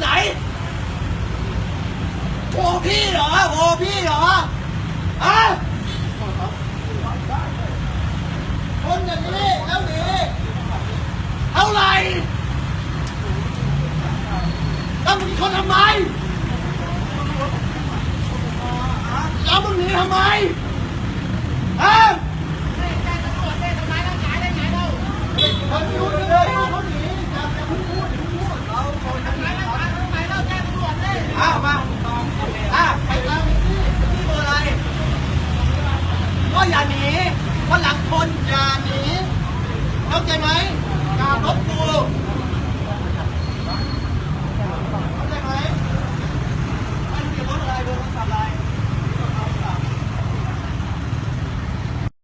ไหนโอ้พี่เหรอโอ้พี่เหรออะคนอย่างนี้แล้วหนีเท่าไหร่แล้วมึงชนทำไมแล้วมึงหนีทำไมฮะ อย่าหนีวันหลังคนอย่าหนีเข้าใจไหม